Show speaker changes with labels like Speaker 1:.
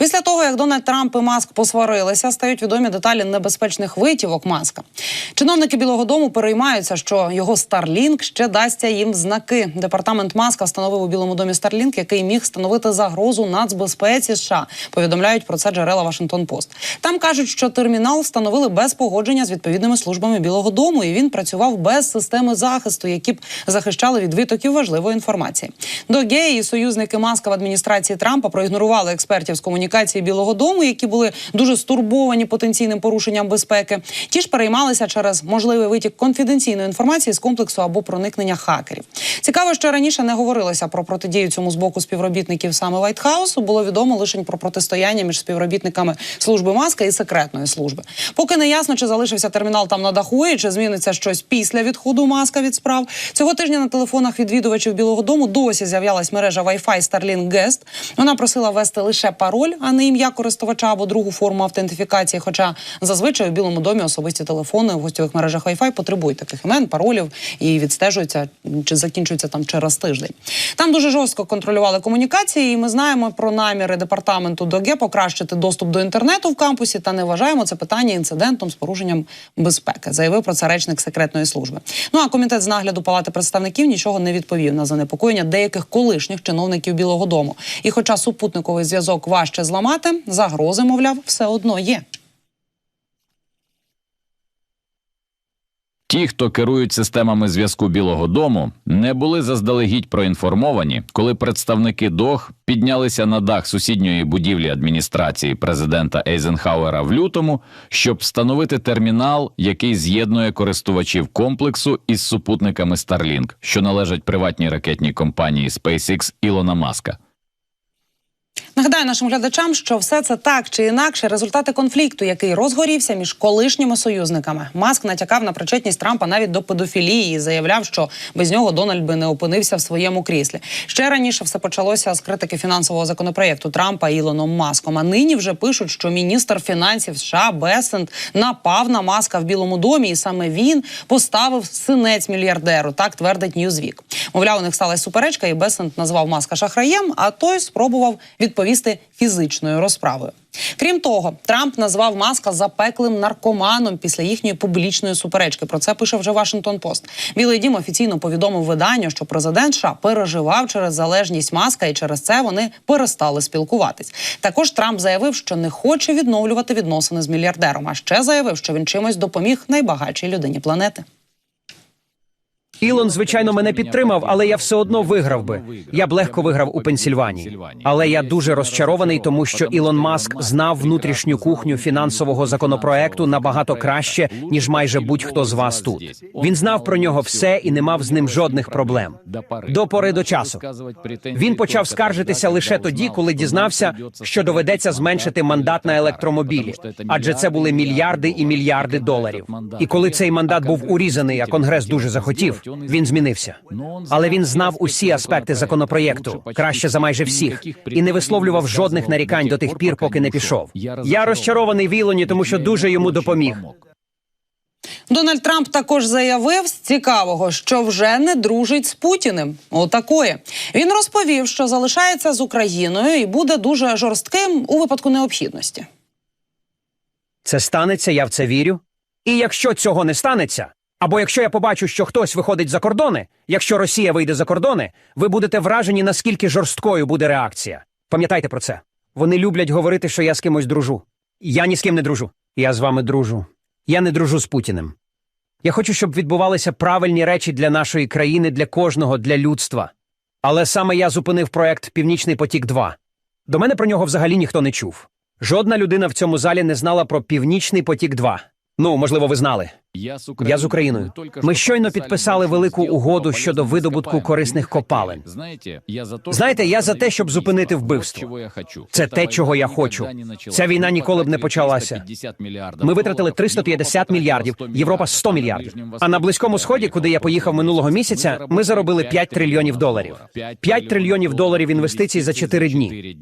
Speaker 1: Після того, як Дональд Трамп і Маск посварилися, стають відомі деталі небезпечних витівок Маска. Чиновники Білого Дому переймаються, що його Starlink ще дасться їм знаки. Департамент Маска встановив у Білому домі Starlink, який міг становити загрозу нацбезпеці США. Повідомляють про це джерела Вашингтон Пост. Там кажуть, що термінал встановили без погодження з відповідними службами Білого Дому, і він працював без системи захисту, які б захищали від витоків важливої інформації. До геї союзники Маска в адміністрації Трампа проігнорували експертів з комунікації Білого Дому, які були дуже стурбовані потенційним порушенням безпеки. Ті ж переймалися через можливий витік конфіденційної інформації з комплексу або проникнення хакерів. Цікаво, що раніше не говорилося про протидію цьому з боку співробітників саме Вайтхаусу. Було відомо лише про протистояння між співробітниками служби маска і секретної служби. Поки не ясно, чи залишився термінал там на даху, і чи зміниться щось після відходу маска від справ. Цього тижня на телефонах відвідувачів Білого Дому досі з'являлась мережа Wi-Fi Starlink Guest. Вона просила ввести лише пароль, а не ім'я користувача або другу форму автентифікації. Хоча зазвичай у Білому домі особисті телефони в гостьових мережах Wi-Fi потребують таких імен, паролів і відстежуються чи закінчуються там через тиждень. Там дуже жорстко контролювали комунікації, і ми знаємо про наміри департаменту ДОГЕ покращити доступ до інтернету в кампусі та не вважаємо це питання інцидентом з порушенням безпеки. Заявив про це речник секретної служби. Ну а комітет з нагляду палати представників нічого не відповів на занепокоєння деяких колишніх чиновників Білого Дому. І, хоча супутниковий зв'язок важче зламати, загрози, мовляв, все одно є.
Speaker 2: Ті, хто керують системами зв'язку Білого Дому, не були заздалегідь проінформовані, коли представники ДОГ піднялися на дах сусідньої будівлі адміністрації президента Ейзенхауера в лютому, щоб встановити термінал, який з'єднує користувачів комплексу із супутниками Starlink, що належать приватній ракетній компанії SpaceX Ілона Маска.
Speaker 1: Нагадаю нашим глядачам, що все це так чи інакше результати конфлікту, який розгорівся між колишніми союзниками. Маск натякав на причетність Трампа навіть до педофілії і заявляв, що без нього Дональд би не опинився в своєму кріслі. Ще раніше все почалося з критики фінансового законопроєкту Трампа Ілоном Маском. А нині вже пишуть, що міністр фінансів США Бесент напав на Маска в Білому домі, і саме він поставив синець мільярдеру. Так твердить Ньюзвік. Мовляв, у них сталася суперечка, і Бесент назвав Маска шахраєм, а той спробував відповісти фізичною розправою. Крім того, Трамп назвав Маска запеклим наркоманом після їхньої публічної суперечки. Про це пише вже Вашингтон Пост. Білий дім офіційно повідомив виданню, що президент США переживав через залежність маска, і через це вони перестали спілкуватись. Також Трамп заявив, що не хоче відновлювати відносини з мільярдером. А ще заявив, що він чимось допоміг найбагатшій людині планети.
Speaker 3: Ілон, звичайно, мене підтримав, але я все одно виграв би. Я б легко виграв у Пенсільванії. Але я дуже розчарований, тому що Ілон Маск знав внутрішню кухню фінансового законопроекту набагато краще, ніж майже будь-хто з вас тут. Він знав про нього все і не мав з ним жодних проблем. До пори до часу. Він почав скаржитися лише тоді, коли дізнався, що доведеться зменшити мандат на електромобілі, адже це були мільярди і мільярди доларів. І коли цей мандат був урізаний, а конгрес дуже захотів, він змінився. Але він знав усі аспекти законопроєкту краще за майже всіх, і не висловлював жодних нарікань до тих пір, поки не пішов. Я розчарований в Ілоні, тому що дуже йому допоміг.
Speaker 1: Дональд Трамп також заявив з цікавого, що вже не дружить з Путіним. Отакої. Він розповів, що залишається з Україною і буде дуже жорстким у випадку необхідності.
Speaker 3: Це станеться, я в це вірю. І якщо цього не станеться, або якщо я побачу, що хтось виходить за кордони, якщо Росія вийде за кордони, ви будете вражені, наскільки жорсткою буде реакція. Пам'ятайте про це. Вони люблять говорити, що я з кимось дружу. Я ні з ким не дружу. Я з вами дружу. Я не дружу з Путіним. Я хочу, щоб відбувалися правильні речі для нашої країни, для кожного, для людства. Але саме я зупинив проект Північний потік 2 До мене про нього взагалі ніхто не чув. Жодна людина в цьому залі не знала про Північний потік 2 Ну, можливо, ви знали. Я з Україною. Ми щойно підписали велику угоду щодо видобутку корисних копалин. Знаєте, я за те, щоб зупинити вбивство. Це те, чого я хочу. Ця війна ніколи б не почалася. Ми витратили 350 мільярдів, Європа 100 мільярдів. А на близькому сході, куди я поїхав минулого місяця, ми заробили 5 трильйонів доларів. 5 трильйонів доларів інвестицій за 4 дні.